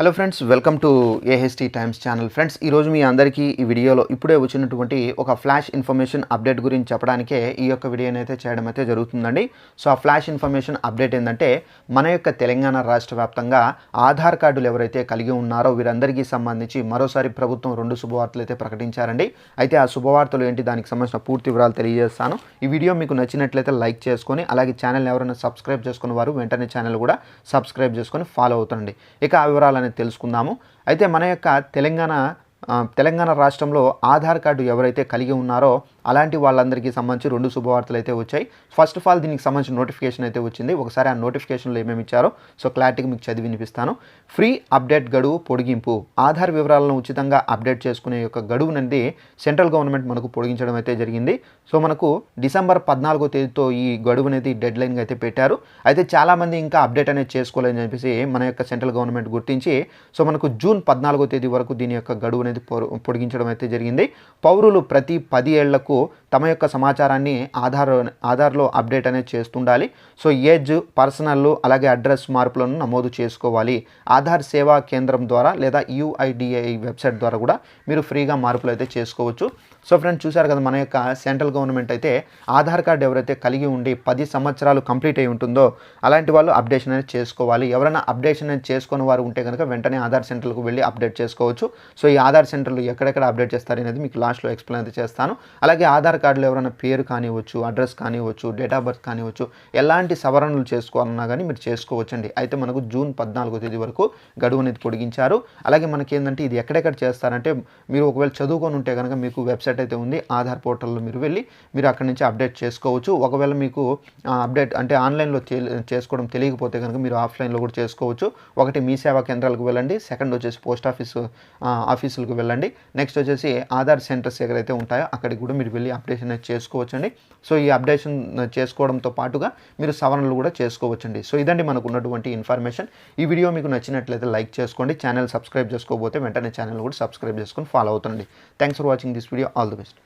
Hello friends welcome to AHT times channel friends ఈరోజు మీ అందరికీ ఈ వీడియోలో ఇప్పుడే వచ్చినటువంటి ఒక ఫ్లాష్ ఇన్ఫర్మేషన్ అప్డేట్ గురించి చెప్పడానికే ఈ యొక్క వీడియోని అయితే చేయడం అయితే జరుగుతుందండి. సో ఆ ఫ్లాష్ ఇన్ఫర్మేషన్ అప్డేట్ ఏంటంటే మన యొక్క తెలంగాణ రాష్ట్ర వ్యాప్తంగా ఆధార్ కార్డులు ఎవరైతే కలిగి ఉన్నారో వీరందరికీ సంబంధించి మరోసారి ప్రభుత్వం రెండు శుభవార్తలు అయితే ప్రకటించారండి. అయితే ఆ శుభవార్తలు ఏంటి? దానికి సంబంధించిన పూర్తి వివరాలు తెలియజేస్తాను. ఈ వీడియో మీకు నచ్చినట్లయితే లైక్ చేసుకొని అలాగే ఛానల్ ఎవరైనా సబ్స్క్రైబ్ చేసుకున్న వారు వెంటనే ఛానల్ కూడా సబ్స్క్రైబ్ చేసుకొని ఫాలో అవుతుండండి. ఇక ఆ వివరాలు అనేది తెలుసుకుందాము. అయితే మన యొక్క తెలంగాణ తెలంగాణ రాష్ట్రంలో ఆధార్ కార్డు ఎవరైతే కలిగి ఉన్నారో అలాంటి వాళ్ళందరికీ సంబంధించి రెండు శుభవార్తలు అయితే వచ్చాయి. ఫస్ట్ ఆఫ్ ఆల్ దీనికి సంబంధించిన నోటిఫికేషన్ అయితే వచ్చింది. ఒకసారి ఆ నోటిఫికేషన్లో ఏమేమి ఇచ్చారో సో క్లారిటీగా మీకు చదివి వినిపిస్తాను. ఫ్రీ అప్డేట్ గడువు పొడిగింపు. ఆధార్ వివరాలను ఉచితంగా అప్డేట్ చేసుకునే యొక్క గడువు అనేది సెంట్రల్ గవర్నమెంట్ మనకు పొడిగించడం అయితే జరిగింది. సో మనకు డిసెంబర్ పద్నాలుగో తేదీతో ఈ గడువు అనేది డెడ్ లైన్గా అయితే పెట్టారు. అయితే చాలామంది ఇంకా అప్డేట్ అనేది చేసుకోలేదని చెప్పేసి మన యొక్క సెంట్రల్ గవర్నమెంట్ గుర్తించి సో మనకు జూన్ పద్నాలుగో తేదీ వరకు దీని యొక్క గడువు అనేది పొడిగించడం అయితే జరిగింది. పౌరులు ప్రతి పది ఏళ్ళకు falou తమ యొక్క సమాచారాన్ని ఆధార్ ఆధార్లో అప్డేట్ అనేది చేస్తుండాలి. సో ఏజ్ పర్సనల్ అలాగే అడ్రస్ మార్పులను నమోదు చేసుకోవాలి. ఆధార్ సేవా కేంద్రం ద్వారా లేదా యుఐడిఐ వెబ్సైట్ ద్వారా కూడా మీరు ఫ్రీగా మార్పులు అయితే చేసుకోవచ్చు. సో ఫ్రెండ్స్ చూసారు కదా మన యొక్క సెంట్రల్ గవర్నమెంట్ అయితే ఆధార్ కార్డు ఎవరైతే కలిగి ఉండి పది సంవత్సరాలు కంప్లీట్ అయి ఉంటుందో అలాంటి వాళ్ళు అప్డేషన్ అనేది చేసుకోవాలి. ఎవరైనా అప్డేషన్ అనేది చేసుకున్న వారు ఉంటే కనుక వెంటనే ఆధార్ సెంటర్కి వెళ్ళి అప్డేట్ చేసుకోవచ్చు. సో ఈ ఆధార్ సెంటర్లు ఎక్కడెక్కడ అప్డేట్ చేస్తారు అనేది మీకు లాస్ట్లో ఎక్స్ప్లెయిన్ అయితే చేస్తాను. అలాగే ఆధార్ కార్డులో ఎవరైనా పేరు కానివ్వచ్చు అడ్రస్ కానివ్వచ్చు డేట్ ఆఫ్ బర్త్ కానివ్వచ్చు ఎలాంటి సవరణలు చేసుకోవాలన్నా కానీ మీరు చేసుకోవచ్చండి. అయితే మనకు జూన్ పద్నాలుగో తేదీ వరకు గడువు అనేది పొడిగించారు. అలాగే మనకి ఏంటంటే ఇది ఎక్కడెక్కడ చేస్తారంటే మీరు ఒకవేళ చదువుకొని ఉంటే కనుక మీకు వెబ్సైట్ అయితే ఉంది ఆధార్ పోర్టల్లో మీరు వెళ్ళి మీరు అక్కడి నుంచి అప్డేట్ చేసుకోవచ్చు. ఒకవేళ మీకు అప్డేట్ అంటే ఆన్లైన్లో చేసుకోవడం తెలియకపోతే కనుక మీరు ఆఫ్లైన్లో కూడా చేసుకోవచ్చు. ఒకటి మీ సేవా కేంద్రాలకు వెళ్ళండి సెకండ్ వచ్చేసి పోస్ట్ ఆఫీస్ ఆఫీసులకు వెళ్ళండి. నెక్స్ట్ వచ్చేసి ఆధార్ సెంటర్స్ ఎక్కడైతే ఉంటాయో అక్కడికి కూడా మీరు వెళ్ళి అప్డేషన్ చేసుకోవచ్చండి. సో ఈ అప్డేషన్ చేసుకోవడంతో పాటుగా మీరు సవరణలు కూడా చేసుకోవచ్చండి. సో ఇదండి మనకు ఉన్నటువంటి ఇన్ఫర్మేషన్. ఈ వీడియో మీకు నచ్చినట్లయితే లైక్ చేసుకోండి. ఛానల్ సబ్స్క్రైబ్ చేసుకోకపోతే వెంటనే ఛానల్ కూడా సబ్స్క్రైబ్ చేసుకొని follow అవుతుండండి. Thanks for watching this video. All the best.